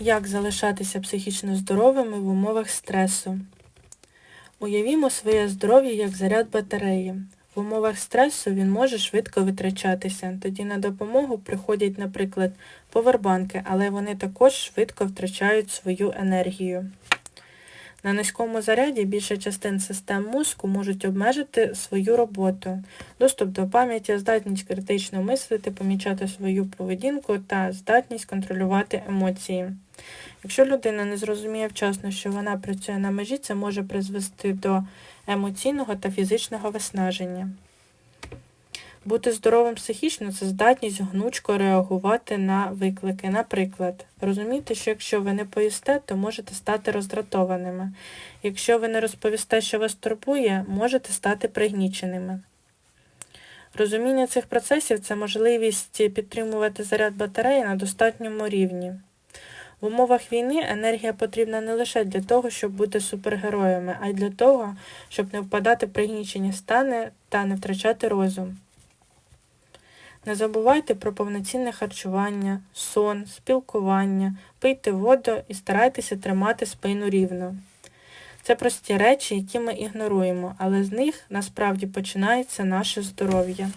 Як залишатися психічно здоровими в умовах стресу? Уявімо своє здоров'я як заряд батареї. В умовах стресу він може швидко витрачатися. Тоді на допомогу приходять, наприклад, повербанки, але вони також швидко втрачають свою енергію. На низькому заряді більша частин систем мозку можуть обмежити свою роботу, доступ до пам'яті, здатність критично мислити, помічати свою поведінку та здатність контролювати емоції. Якщо людина не зрозуміє вчасно, що вона працює на межі, це може призвести до емоційного та фізичного виснаження. Бути здоровим психічно це здатність гнучко реагувати на виклики. Наприклад, розуміти, що якщо ви не поїсте, то можете стати роздратованими. Якщо ви не розповісте, що вас турбує, можете стати пригніченими. Розуміння цих процесів це можливість підтримувати заряд батареї на достатньому рівні. В умовах війни енергія потрібна не лише для того, щоб бути супергероями, а й для того, щоб не впадати в пригнічені стани та не втрачати розум. Не забувайте про повноцінне харчування, сон, спілкування, пийте воду і старайтеся тримати спину рівно. Це прості речі, які ми ігноруємо, але з них насправді починається наше здоров'я.